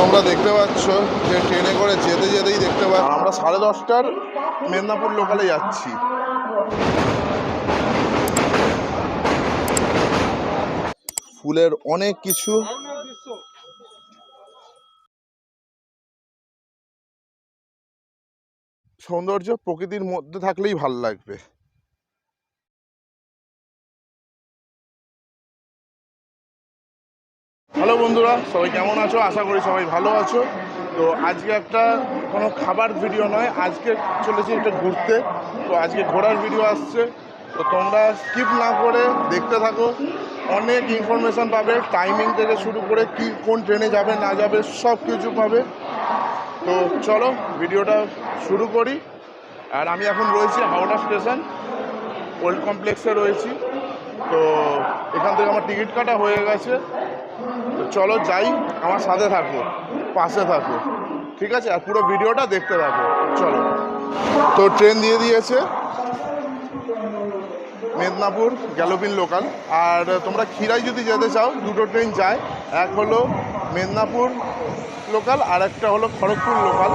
তোমরা দেখতে পাচ্ছ যে ট্রেনে করে যেতে যেতেই দেখতে পাচ্ছ। আমরা সাড়ে দশটার মেদিনীপুর লোকালে যাচ্ছি। ফুলের অনেক কিছু। সৌন্দর্য প্রকৃতির মধ্যে থাকলেই ভালো লাগবে। হ্যালো বন্ধুরা, সবাই কেমন আছো? আশা করি সবাই ভালো আছো। তো আজকে একটা কোনো খাবার ভিডিও নয়, আজকে চলেছি একটা ঘুরতে। তো আজকে ঘোরার ভিডিও আসছে। তো তোমরা স্কিপ না করে দেখতে থাকো। অনেক ইনফরমেশান পাবে টাইমিং থেকে শুরু করে কি, কোন ট্রেনে যাবে, না যাবে সব কিছু পাবে। তো চলো ভিডিওটা শুরু করি। আর আমি এখন রয়েছি হাওড়া স্টেশন, ওল্ড কমপ্লেক্সে রয়েছি। তো এখান থেকে আমার টিকিট কাটা হয়ে গেছে। চলো যাই, আমার সাথে থাকো, পাশে থাকো, ঠিক আছে? আর পুরো ভিডিওটা দেখতে থাকো, চলো। তো ট্রেন দিয়ে দিয়েছে, মেদিনীপুর, গ্যালোপিন লোকাল। আর তোমরা ক্ষীরাই যদি যেতে চাও, দুটো ট্রেন যায়। এক হলো মেদিনীপুর লোকাল, আর একটা হলো খড়গপুর লোকাল।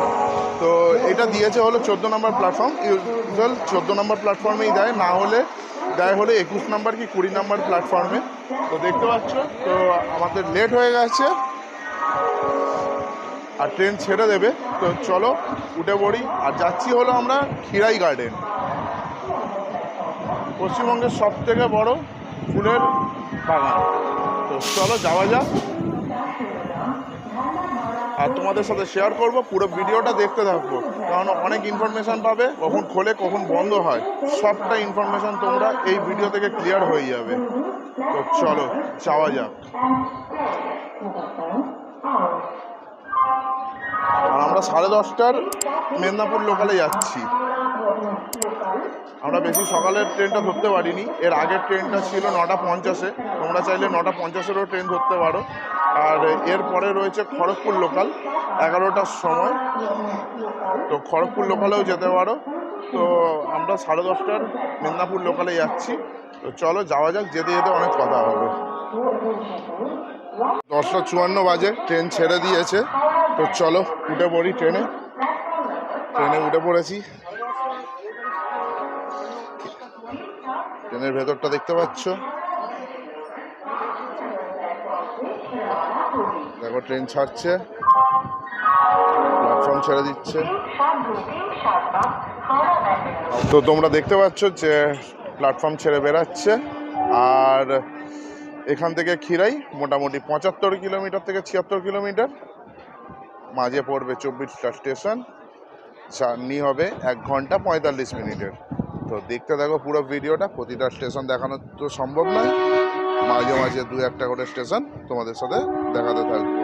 তো এটা দিয়েছে হলো চোদ্দ নম্বর প্ল্যাটফর্ম ইউজুয়াল চোদ্দ নম্বর প্ল্যাটফর্মেই দেয়, না হলে দেয় হলে একুশ নাম্বার কি কুড়ি নাম্বার প্ল্যাটফর্মে তো দেখতে পাচ্ছ, তো আমাদের লেট হয়ে গেছে। আর ট্রেন ছেড়ে দেবে। তো চলো, উঠে পড়ি। আর যাচ্ছি হলো আমরা খিরাই গার্ডেন পশ্চিমবঙ্গের সব থেকে বড় ফুলের বাগান। তো চলো, যাওয়া যাক। আর তোমাদের সাথে শেয়ার করব, পুরো ভিডিওটা দেখতে থাকব। কারণ অনেক ইনফরমেশান পাবে, কখন খোলে, কখন বন্ধ হয়। সবটা ইনফরমেশান তোমরা এই ভিডিও থেকে ক্লিয়ার হয়ে যাবে। তো চলো, যাওয়া যাক। আর আমরা সাড়ে দশটার মেদিনীপুর লোকালে যাচ্ছি। আমরা বেশি সকালের ট্রেনটা ধরতে পারিনি। এর আগের ট্রেনটা ছিল নটা পঞ্চাশে। তোমরা চাইলে নটা পঞ্চাশেরও ট্রেন ধরতে পারো। আর এর পরে রয়েছে খড়গপুর লোকাল এগারোটার সময়। তো খড়গপুর লোকালেও যেতে পারো। তো আমরা সাড়ে দশটার মেদিনীপুর লোকালে যাচ্ছি। তো চলো যাওয়া যাক, যেতে যেতে অনেক কথা হবে। দশটা চুয়ান্ন বাজে ট্রেন ছেড়ে দিয়েছে। তো চলো উঠে পড়ি ট্রেনে ট্রেনে উঠে পড়েছি। ট্রেনের ভেতরটা দেখতে পাচ্ছ। দেখো, ট্রেন ছাড়ছে। প্ল্যাটফর্ম ছেড়ে দিচ্ছে। তো তোমরা দেখতে পাচ্ছ যে প্ল্যাটফর্ম ছেড়ে বেরাচ্ছে আর এখান থেকে খিরাই মোটামুটি পঁচাত্তর কিলোমিটার থেকে ছিয়াত্তর কিলোমিটার। মাঝে পড়বে চব্বিশটা স্টেশন। জার্নি হবে এক ঘণ্টা পঁয়তাল্লিশ মিনিটের। তো দেখতে থাকো পুরো ভিডিওটা, প্রতিটা স্টেশন দেখানো তো সম্ভব নয়। মাঝে মাঝে দু একটা করে স্টেশন তোমাদের সাথে দেখাতে থাকব।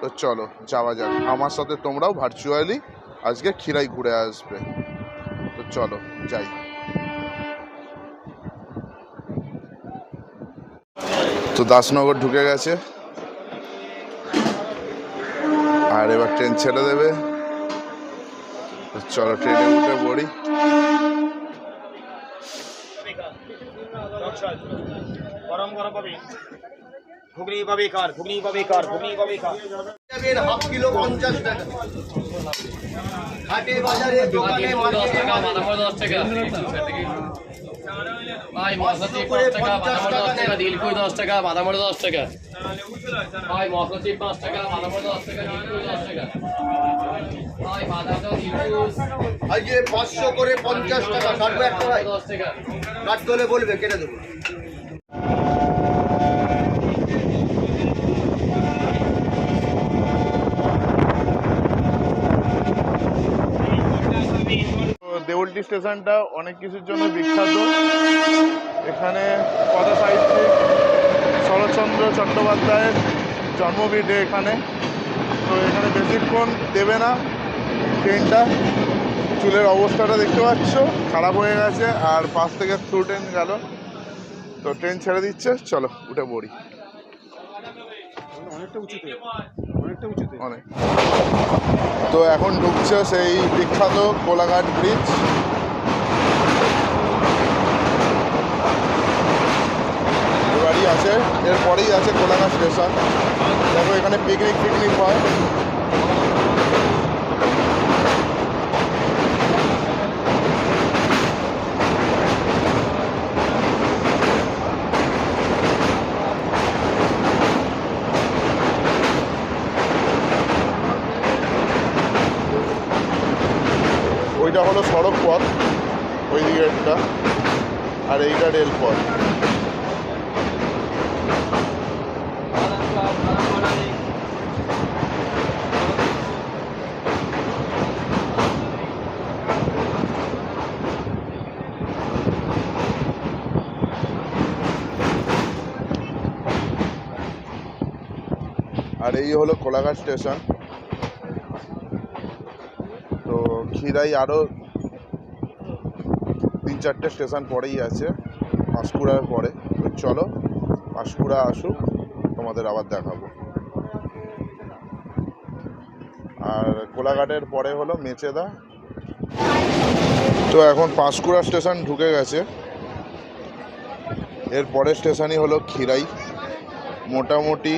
তো চলো, যাওয়া যাক। আমার সাথে তোমরাও ভার্চুয়ালি আজকে খিরাই ঘুরে আসবে। তো চলো, যাই। তো দাসনগর ঢুকে গেছে। আর এবার ট্রেন ছেড়ে দেবে। চলো ট্রেনে উঠে পড়ি। গরম গরম পাবি ঘুগনি পাবি কার ঘুগনি পাবি কার ঘুগনি পাবি কার হাফ কিলো পঞ্চাশ টাকা। হাটে বাজারে দোকানে দশ ভাই মশলা চিপ পাঁচ টাকা বাদাম দশ টাকা দিলকুই দশ টাকা বাদাম দশ টাকা। ভাই মশলা চিপ পাঁচ টাকা বাদাম দশ টাকা দিলকুই দশ টাকা। ভাই বাদাম আজকে পাঁচশো করে পঞ্চাশ টাকা কাটবে একটা ভাই। দশ টাকা। কাট বলবে কেটে দেবো। তো স্টেশনটা অনেক কিছুর জন্য বিখ্যাত। এখানে কথা সাহিত্যিক শরৎচন্দ্র চট্টোপাধ্যায়ের জন্মভিটে এখানে। তো এখানে বেশিক্ষণ দেবে না। ট্রেনটা চুলের অবস্থাটা দেখতে পাচ্ছ খারাপ হয়ে গেছে আর পাশ থেকে থ্রু ট্রেন গেল। তো ট্রেন ছেড়ে দিচ্ছে চলো উঠে পড়ি। অনেক। তো এখন ঢুকছে সেই বিখ্যাত কোলাঘাট ব্রিজ আছে, এরপরেই আছে কোলাঘাট স্টেশন। দেখো এখানে পিকনিক ফিকনিক হয়। ওইটা হলো সড়ক পথ ওই দিকেরটা, আর এইটা রেলপথ। আর এই হলো কোলাঘাট স্টেশন। তো খিরাই আরও তিন চারটে স্টেশন পরেই আছে, পাঁশকুড়ার পরে। তো চলো, পাঁশকুড়া আসুক, তোমাদের আবার দেখাবো। আর কোলাঘাটের পরে হলো মেচেদা। তো এখন পাঁশকুড়া স্টেশন ঢুকে গেছে। এর পরের স্টেশনই হলো খিরাই মোটামুটি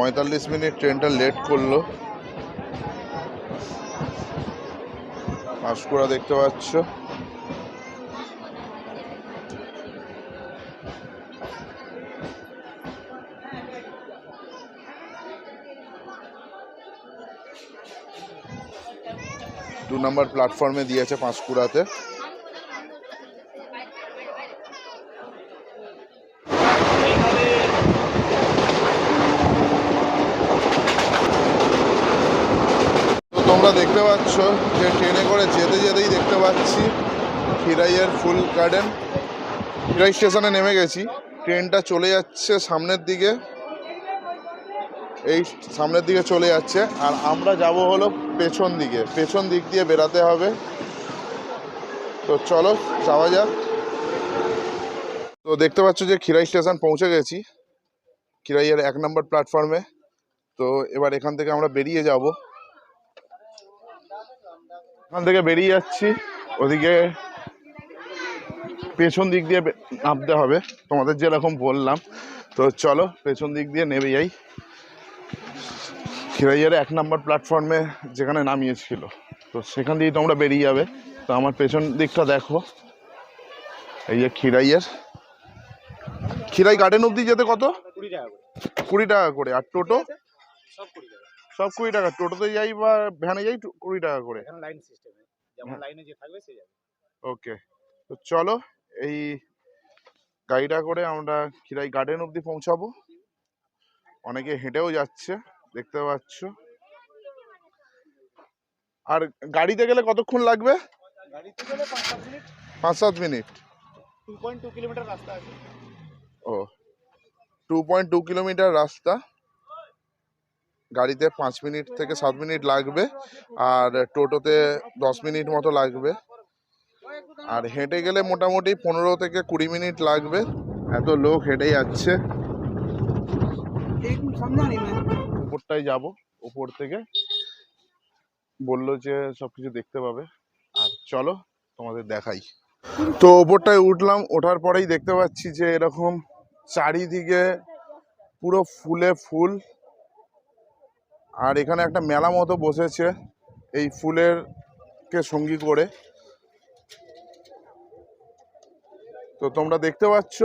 পঁয়তাল্লিশ মিনিট ট্রেনটা লেট করল। পাঁশকুড়া দেখতে পাচ্ছ। দু নম্বর প্ল্যাটফর্মে দিয়েছে পাঁশকুড়াতে তো তোমরা দেখতে পাচ্ছ যে ট্রেনে করে যেতে যেতেই পাচ্ছি খিরাইয়ের ফুল গার্ডেন খিরাই স্টেশনে নেমে গেছি। ট্রেনটা চলে যাচ্ছে সামনের দিকে, এই সামনের দিকে চলে যাচ্ছে, আর আমরা যাব হলো পেছন দিকে। পেছন দিক দিয়ে বেরাতে হবে। তো চলো, যাওয়া যাক। তো দেখতে পাচ্ছ যে খিরাই স্টেশন পৌঁছে গেছি খিরাইয়ের এক নম্বর প্ল্যাটফর্মে তো এবার এখান থেকে আমরা বেরিয়ে যাব। এখান থেকে বেরিয়ে যাচ্ছি। ওদিকে পেছন দিক দিয়ে নামতে হবে। তোমাদের যেরকম বললাম। তো চলো পেছন দিক দিয়ে নেমে যাই। খিরাইয়ের এক নম্বর প্ল্যাটফর্মে যেখানে নামিয়েছিল। তো সেখান দিয়ে তোমরা বেরিয়ে যাবে। তো আমার পেছন দিকটা দেখো। এই যে খিরাইয়ের খিরাই গার্ডেন অবধি যেতে কত? কুড়ি টাকা করে। আর টোটো? সব কুড়ি টাকা। সব কুড়ি টাকা। টোটোতে যাই বা ভ্যানে যাই কুড়ি টাকা করে। লাইন সিস্টেমে যেমন লাইনে যে থাকবে সে যাবে। ওকে। তো চলো এই গাড়িটা করে আমরা খিরাই গার্ডেন অবধি পৌঁছাবো। অনেকে হেঁটেও যাচ্ছে দেখতে পাচ্ছ। আর গাড়িতে গেলে কতক্ষণ লাগবে? গাড়িতে গেলে পাঁচ সাত মিনিট। পাঁচ সাত minute. Two point two kilometre রাস্তা আছে। ও। টু পয়েন্ট টু কিলোমিটার রাস্তা। গাড়িতে পাঁচ মিনিট থেকে সাত মিনিট লাগবে আর টোটোতে দশ মিনিট মতো লাগবে। আর হেঁটে গেলে মোটামুটি পনেরো থেকে কুড়ি মিনিট লাগবে। এত লোক হেঁটে যাচ্ছে। উপরটায় যাব, উপর থেকে। বলল যে সব কিছু দেখতে পাবে। আর চলো তোমাদের দেখাই। তো ওপরটায় উঠলাম, ওঠার পরেই দেখতে পাচ্ছি যে এরকম চারিদিকে পুরো ফুলে ফুল। আর এখানে একটা মেলা মতো বসেছে এই ফুলের কে সঙ্গী করে। তো তোমরা দেখতে পাচ্ছ,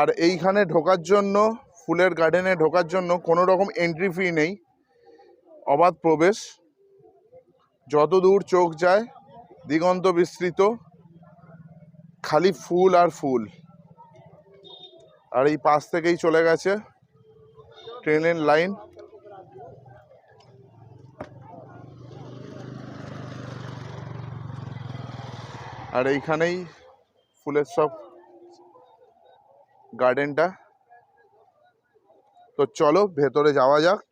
আর এইখানে ঢোকার জন্য, ফুলের গার্ডেনে ঢোকার জন্য কোনো রকম এন্ট্রি ফি নেই, অবাধ প্রবেশ। যত দূর চোখ যায়, দিগন্ত বিস্তৃত, খালি ফুল আর ফুল। আর এই পাশ থেকেই চলে গেছে ট্রেনের লাইন আর এইখানেই ফুলের সব গার্ডেনটা তো চলো ভেতরে যাওয়া যাক।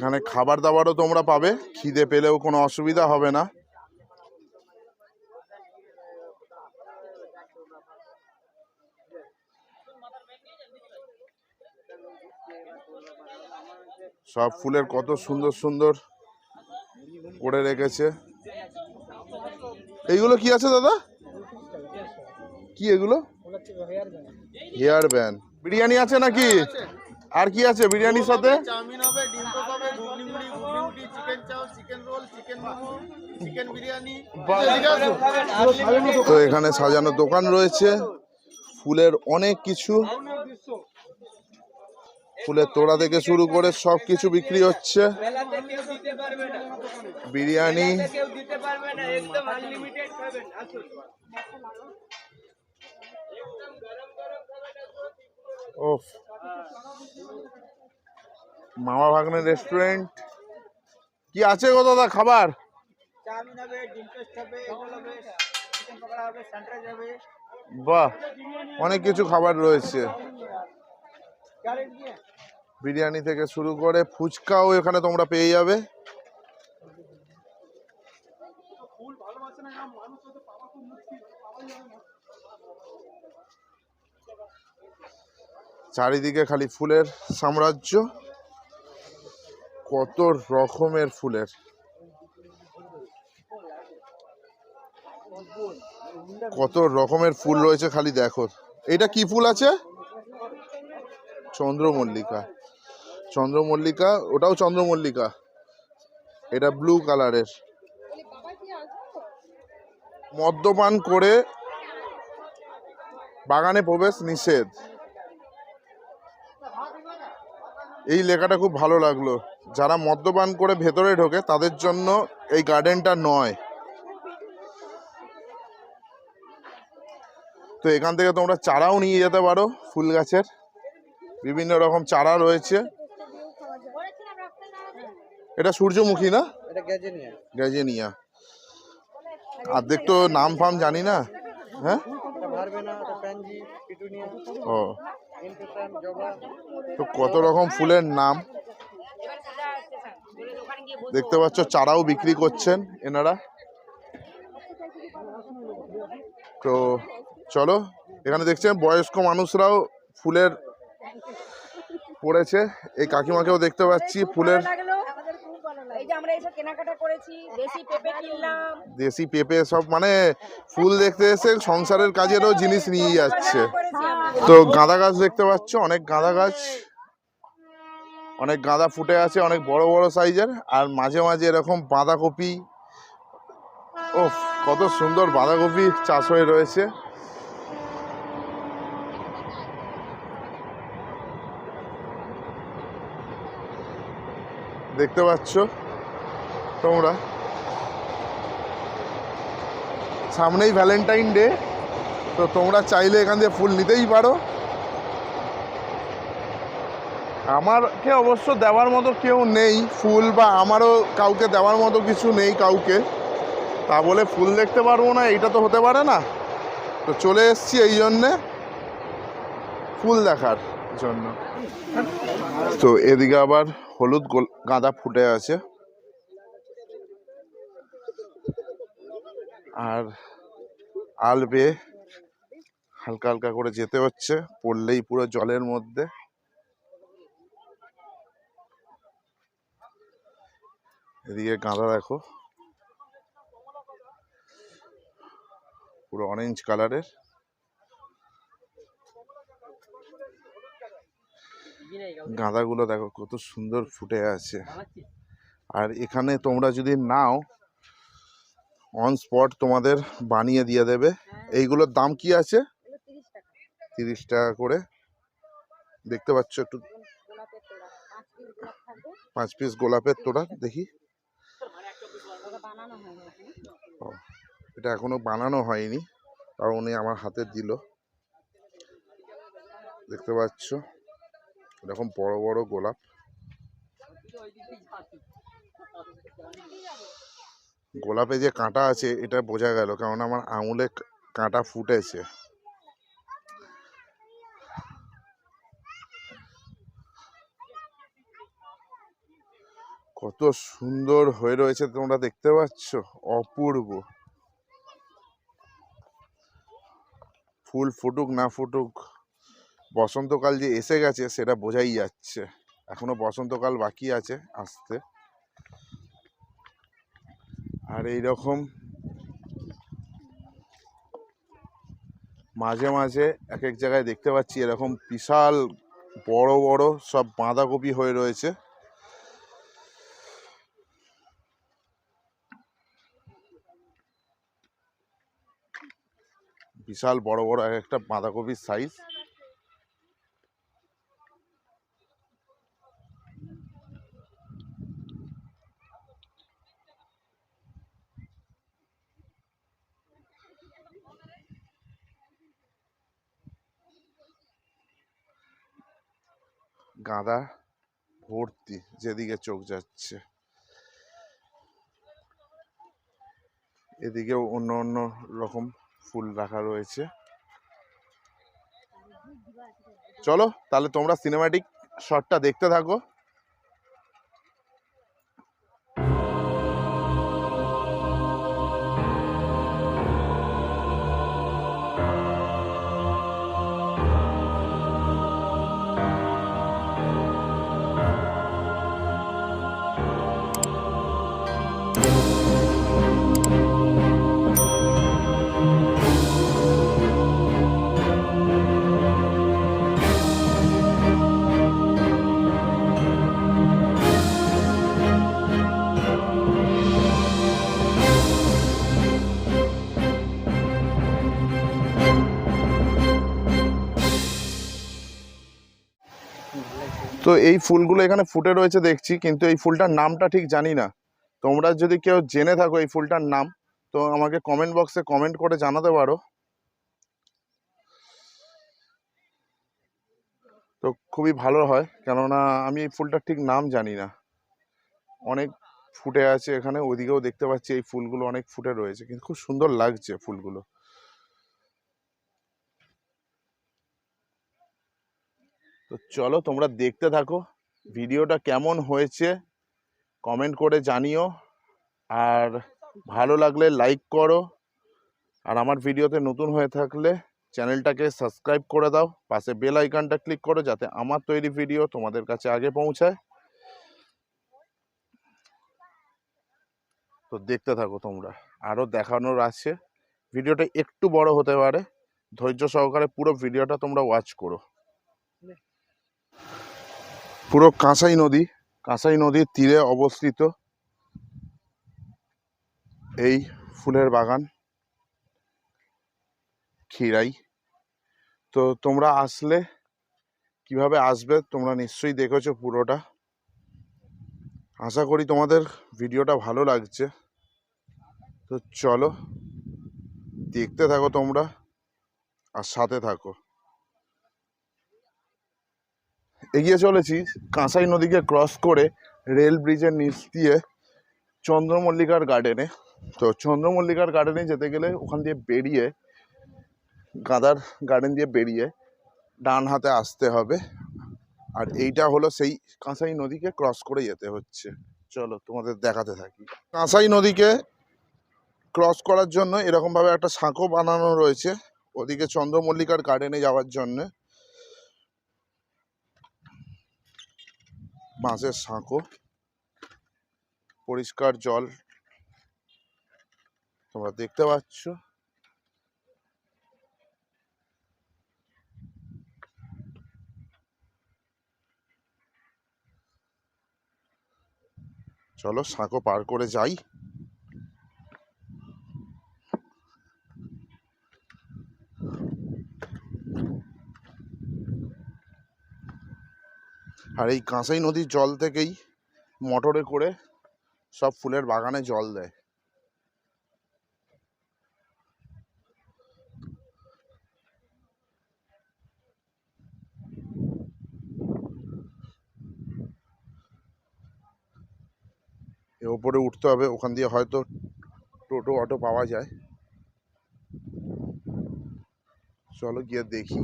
এখানে খাবার দাবারও তোমরা পাবে। খিদে পেলেও কোনো অসুবিধা হবে না। সব ফুলের কত সুন্দর সুন্দর করে রেখেছে। এইগুলো কি আছে দাদা? কি এগুলো? Hair band. বিরিয়ানি আছে নাকি? আর কি আছে বিরিয়ানির সাথে? তো এখানে সাজানো দোকান রয়েছে। ফুলের অনেক কিছু। ফুলের তোড়া থেকে শুরু করে সব কিছু বিক্রি হচ্ছে। বিরিয়ানি। ওফ। মামা ভাগ্নের রেস্টুরেন্ট কি আছে গো দাদা খাবার? বাহ অনেক কিছু খাবার রয়েছে। বিরিয়ানি থেকে শুরু করে ফুচকাও এখানে তোমরা পেয়ে যাবে। চারিদিকে খালি ফুলের সাম্রাজ্য। কত রকমের ফুলের? কত রকমের ফুল রয়েছে খালি দেখো। এটা কি ফুল আছে? চন্দ্রমল্লিকা। চন্দ্রমল্লিকা, ওটাও চন্দ্রমল্লিকা। এটা ব্লু কালারের। মদ্যপান করে বাগানে প্রবেশ নিষেধ। এই লেখাটা খুব ভালো লাগল। যারা মদ্যপান করে ভেতরে ঢোকে তাদের জন্য এই গার্ডেনটা নয়। তো এখান থেকে তোমরা চারাও নিয়ে যেতে পারো ফুল গাছের। বিভিন্ন রকম চারা রয়েছে। এটা সূর্যমুখী না? গ্যাজেনিয়া। অর্ধেক তো নাম ফাম জানি না। হ্যাঁ? ও। তো কত রকম ফুলের নাম? দেখতে পাচ্ছ, চারাও বিক্রি করছেন এনারা। তো চলো, এখানে দেখছেন বয়স্ক মানুষরাও ফুলের পড়েছে। এই কাকিমাকেও দেখতে পাচ্ছি ফুলের এসব কেনাকাটা করেছি, দেশি পেঁপে কিনলাম। দেশি পেঁপে সব মানে ফুল দেখতে এসে সংসারের কাজেরও জিনিস নিয়ে যাচ্ছে। তো গাঁদা গাছ দেখতে পাচ্ছ, অনেক গাঁদা গাছ। অনেক গাঁদা ফুটে আছে, অনেক বড় বড় সাইজের। আর মাঝে মাঝে এরকম বাঁধাকপি। ও কত সুন্দর বাঁধাকপি চাষ হয়ে রয়েছে। দেখতে পাচ্ছ? তোমরা। সামনেই ভ্যালেন্টাইন ডে তো তোমরা চাইলে এখান দিয়ে ফুল নিতেই পারো। আমারকে অবশ্য দেওয়ার মতো কেউ নেই, ফুল বা আমারও কাউকে দেওয়ার মতো কিছু নেই কাউকে। তা বলে ফুল দেখতে পারব না, এটা তো হতে পারে না। তো চলে এসছি এই জন্যে ফুল দেখার জন্য। তো এদিকে আবার হলুদ গাঁদা ফুটে আছে। আর আল বেয়ে হালকা হালকা করে যেতে হচ্ছে, পড়লেই পুরো জলের মধ্যে। এদিকে গাঁদা দেখো। পুরো অরেঞ্জ কালারের গাঁদাগুলো দেখো কত সুন্দর ফুটে আছে। আর এখানে তোমরা যদি নাও অন স্পট তোমাদের বানিয়ে দিয়ে দেবে। এইগুলোর দাম কি আছে? তিরিশ টাকা। করে। দেখতে পাচ্ছ একটু। পাঁচ পিস গোলাপের তোড়া দেখি। এটা এখনও বানানো হয়নি তাও উনি আমার হাতে দিল। দেখতে পাচ্ছ? এরকম বড় বড় গোলাপ। গোলাপে যে কাঁটা আছে, এটা বোঝা গেল কারণ আমার আঙুলে কাঁটা ফুটেছে। কত সুন্দর হয়ে রয়েছে, তোমরা দেখতে পাচ্ছ? অপূর্ব। ফুল ফুটুক, না ফুটুক, বসন্তকাল যে এসে গেছে, সেটা বোঝাই যাচ্ছে। এখনও বসন্তকাল বাকি আছে, আসতে। আর এই রকম মাঝে মাঝে এক এক জায়গায় দেখতে পাচ্ছি এরকম বিশাল, বড় বড় সব বাঁধাকপি হয়ে রয়েছে। বিশাল, বড় বড় এক একটা বাঁধাকপির সাইজ গাঁদা ভর্তি, যেদিকে চোখ যাচ্ছে। এদিকেও অন্য অন্য রকম ফুল রাখা রয়েছে। চলো, তাহলে তোমরা সিনেমাটিক শটটা দেখতে থাকো। এই ফুলগুলো এখানে ফুটে রয়েছে দেখছি, কিন্তু এই ফুলটার নামটা ঠিক জানি না। তোমরা যদি কেউ জেনে থাকো এই ফুলটার নাম, তো আমাকে কমেন্ট বক্সে কমেন্ট করে জানাতে পারো। তো খুবই ভালো হয়, কেননা আমি এই ফুলটার ঠিক নাম জানি না। অনেক ফুটে আছে এখানে, ওদিকেও দেখতে পাচ্ছি এই ফুলগুলো অনেক ফুটে রয়েছে, কিন্তু খুব সুন্দর লাগছে ফুলগুলো। তো চলো তোমরা দেখতে থাকো। ভিডিওটা কেমন হয়েছে কমেন্ট করে জানিও। আর ভালো লাগলে লাইক করো। আর আমার ভিডিওতে নতুন হয়ে থাকলে চ্যানেলটাকে সাবস্ক্রাইব করে দাও। পাশে বেল আইকনটা ক্লিক করো যাতে আমার তৈরি ভিডিও তোমাদের কাছে আগে পৌঁছায়। তো দেখতে থাকো তোমরা। আরও দেখানোর আছে। ভিডিওটা একটু বড় হতে পারে। ধৈর্য সহকারে পুরো ভিডিওটা তোমরা ওয়াচ করো। পুরো কাঁসাই নদী, কাঁসাই নদীর তীরে অবস্থিত এই ফুলের বাগান খিরাই তো তোমরা আসলে কীভাবে আসবে তোমরা নিশ্চয়ই দেখেছ পুরোটা। আশা করি তোমাদের ভিডিওটা ভালো লাগছে। তো চলো, দেখতে থাকো তোমরা আর সাথে থাকো। এগিয়ে চলেছি। কাঁসাই নদীকে ক্রস করে রেল ব্রিজের নিচ দিয়ে চন্দ্রমল্লিকার গার্ডেনে তো চন্দ্রমল্লিকার গার্ডেনে যেতে গেলে ওখান দিয়ে বেরিয়ে, গাঁদার গার্ডেন দিয়ে বেরিয়ে ডান হাতে আসতে হবে। আর এইটা হলো সেই কাঁসাই নদীকে ক্রস করে যেতে হচ্ছে। চলো তোমাদের দেখাতে থাকি। কাঁসাই নদীকে ক্রস করার জন্য এরকমভাবে একটা সাঁকো বানানো রয়েছে। ওদিকে চন্দ্রমল্লিকার গার্ডেনে যাওয়ার জন্যে। বাঁশের সাঁকো পরিষ্কার জল তোমরা দেখতে পাচ্ছ। চলো সাঁকো পার করে যাই। আর এই কাঁসাই নদীর জল থেকেই মোটরে করে সব ফুলের বাগানে জল দেয়। ওপরে উঠতে হবে, ওখান দিয়ে হয়তো টোটো, অটো পাওয়া যায়। চলো গিয়ে দেখি।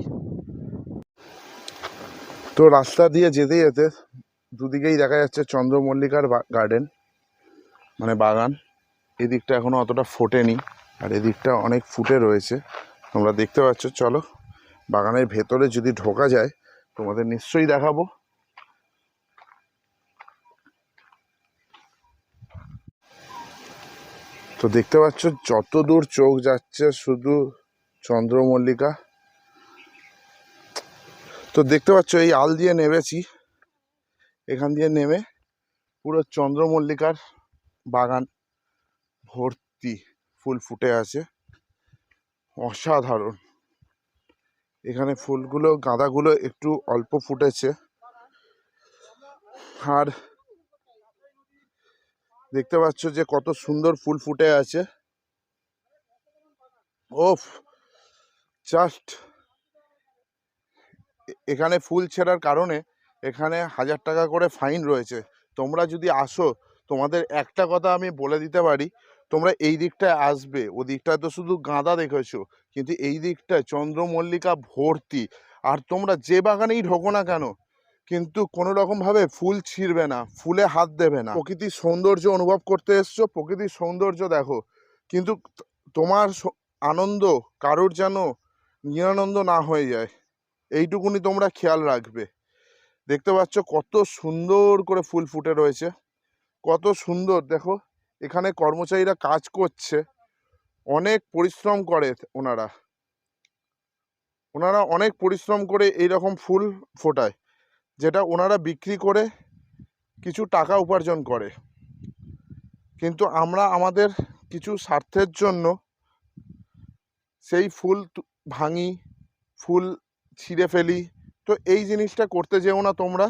তো রাস্তা দিয়ে যেতে যেতে দুদিকেই দেখা যাচ্ছে চন্দ্রমল্লিকার গার্ডেন মানে বাগান। এদিকটা এখনও অতটা ফোটেনি আর এদিকটা অনেক ফুটে রয়েছে। তোমরা দেখতে পাচ্ছ, চলো। বাগানের ভেতরে যদি ঢোকা যায়, তোমাদের নিশ্চয়ই দেখাবো। তো দেখতে পাচ্ছ যত দূর চোখ যাচ্ছে শুধু চন্দ্রমল্লিকা। তো দেখতে পাচ্ছ, এই আল দিয়ে নেমেছি। এখান দিয়ে নেমে পুরো চন্দ্রমল্লিকার বাগান ভর্তি ফুল ফুটে আছে। অসাধারণ। এখানে ফুলগুলো, গাঁদাগুলো একটু অল্প ফুটেছে। আর দেখতে পাচ্ছ যে কত সুন্দর ফুল ফুটে আছে। ওফ, জাস্ট এখানে ফুল ছেঁড়ার কারণে এখানে হাজার টাকা করে ফাইন রয়েছে। তোমরা যদি আসো, তোমাদের একটা কথা আমি বলে দিতে পারি, তোমরা এই দিকটায় আসবে। ও দিকটায় তো শুধু গাঁদা দেখেছ, কিন্তু এই দিকটায় চন্দ্রমল্লিকা ভর্তি। আর তোমরা যে বাগানেই ঢোকো না কেন, কিন্তু কোনো রকমভাবে ফুল ছিঁড়বে না, ফুলে হাত দেবে না। প্রকৃতির সৌন্দর্য অনুভব করতে এসছো? প্রকৃতির সৌন্দর্য দেখো। কিন্তু তোমার আনন্দ কারোর যেন নিরানন্দ না হয়ে যায়। এইটুকুনি তোমরা খেয়াল রাখবে। দেখতে পাচ্ছ কত সুন্দর করে ফুল ফুটে রয়েছে। কত সুন্দর, দেখো, এখানে কর্মচারীরা কাজ করছে। অনেক পরিশ্রম করে ওনারা। ওনারা অনেক পরিশ্রম করে এই রকম ফুল ফোটায়, যেটা ওনারা বিক্রি করে কিছু টাকা উপার্জন করে। কিন্তু আমরা আমাদের কিছু স্বার্থের জন্য সেই ফুল ভাঙি, ফুল ছিঁড়ে ফেলি। তো এই জিনিসটা করতে যেও না তোমরা।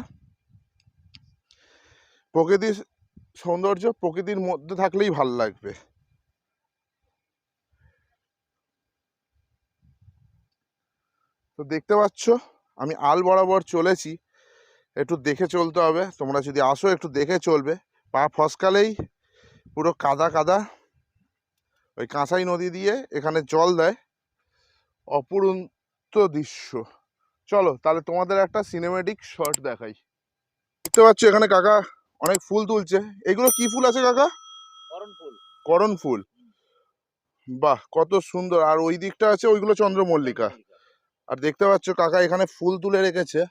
প্রকৃতির সৌন্দর্য প্রকৃতির মধ্যে থাকলেই ভালো লাগবে। তো দেখতে পাচ্ছ, আমি আল বরাবর চলেছি। একটু দেখে চলতে হবে। তোমরা যদি আসো, একটু দেখে চলবে। পা ফসকালেই পুরো কাদা কাদা। ওই কাঁসাই নদী দিয়ে এখানে জল দেয়। অপুরন্ত দৃশ্য। চলো তাহলে তোমাদের একটা সিনেমেটিক শট দেখাই। দেখতে পাচ্ছ এখানে কাকা অনেক ফুল তুলছে। এগুলো কি ফুল আছে কাকা? করণ ফুল। করণ ফুল। বাহ কত সুন্দর। আর ওই দিকটা আছে ওইগুলো চন্দ্রমল্লিকা। আর দেখতে পাচ্ছ কাকা এখানে ফুল তুলে রেখেছে।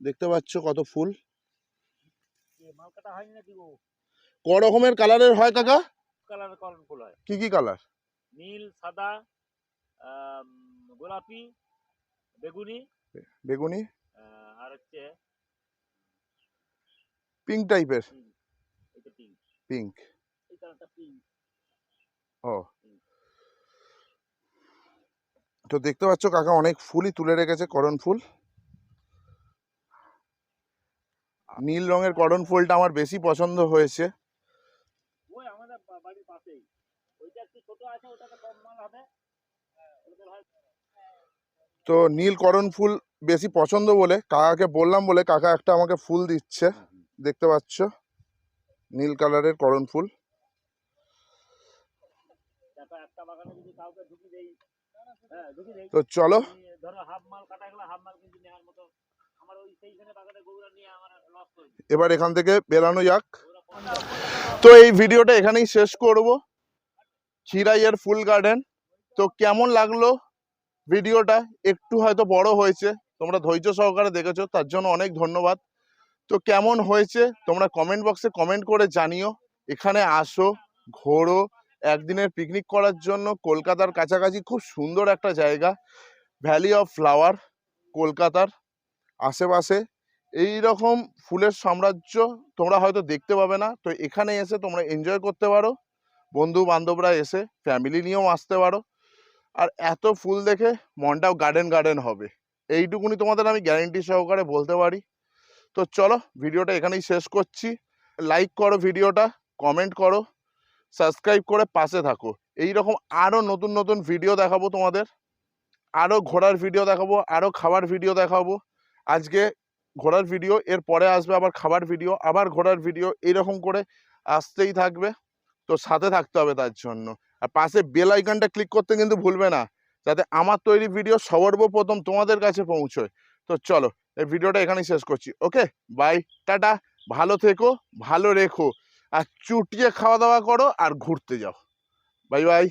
দেখতে পাচ্ছ কত ফুল। ক রকমের কালারের হয় কাকা? কালার করণ ফুল হয়? কি কি কালার? নীল সাদা গোলাপি। বেগুনি বেগুনি? আর হচ্ছে পিঙ্ক টাইপের পিঙ্ক ও। তো দেখতে পাচ্ছ কাকা অনেক ফুলই তুলে রেখেছে করণ ফুল। নীল রঙের করণ ফুলটা আমার বেশি পছন্দ হয়েছে। ওইটা একটু ছোট আছে ওটাতে কম মাল হবে। তো নীল করণ ফুল বেশি পছন্দ বলে কাকাকে বললাম বলে কাকা একটা আমাকে ফুল দিচ্ছে। দেখতে পাচ্ছ? নীল কালারের করণ ফুল। হ্যাঁ তো চলো। এবার এখান থেকে বেরানো যাক। তো এই ভিডিওটা এখানেই শেষ করব। খিরাইয়ের ফুল গার্ডেন তো কেমন লাগল? ভিডিওটা একটু হয়তো বড় হয়েছে। তোমরা ধৈর্য সহকারে দেখেছ, তার জন্য অনেক ধন্যবাদ। তো কেমন হয়েছে, তোমরা কমেন্ট বক্সে কমেন্ট করে জানিও। এখানে আসো, ঘোরো, একদিনের পিকনিক করার জন্য কলকাতার কাছাকাছি খুব সুন্দর একটা জায়গা ভ্যালি অফ ফ্লাওয়ার কলকাতার আশেপাশে। এই রকম ফুলের সাম্রাজ্য তোমরা হয়তো দেখতে পাবে না, তো এখানে এসে তোমরা এনজয় করতে পারো। বন্ধু বান্ধবরা এসে ফ্যামিলি নিয়েও আসতে পারো। আর এত ফুল দেখে মনটাও গার্ডেন গার্ডেন হবে। এইটুকুনি তোমাদের আমি গ্যারেন্টি সহকারে বলতে পারি। তো চলো ভিডিওটা এখানেই শেষ করছি। লাইক করো ভিডিওটা কমেন্ট করো সাবস্ক্রাইব করে পাশে থাকো। এই রকম আরও নতুন নতুন ভিডিও দেখাবো তোমাদের। আরও ঘোরার ভিডিও দেখাবো আরও খাবার ভিডিও দেখাবো। আজকে ঘোরার ভিডিও এর পরে আসবে আবার খাবার ভিডিও আবার ঘোরার ভিডিও এইরকম করে আসতেই থাকবে। তো সাথে থাকতে হবে তার জন্য। আর পাশে বেল আইকনটা ক্লিক করতে কিন্তু ভুলবে না, যাতে আমার তৈরি ভিডিও সর্বপ্রথম তোমাদের কাছে পৌঁছয়। তো চলো, এই ভিডিওটা এখানেই শেষ করছি ওকে বাই টাটা, ভালো থেকো, ভালো রেখো, আর চুটিয়ে খাওয়া দাওয়া করো আর ঘুরতে যাও। Bye bye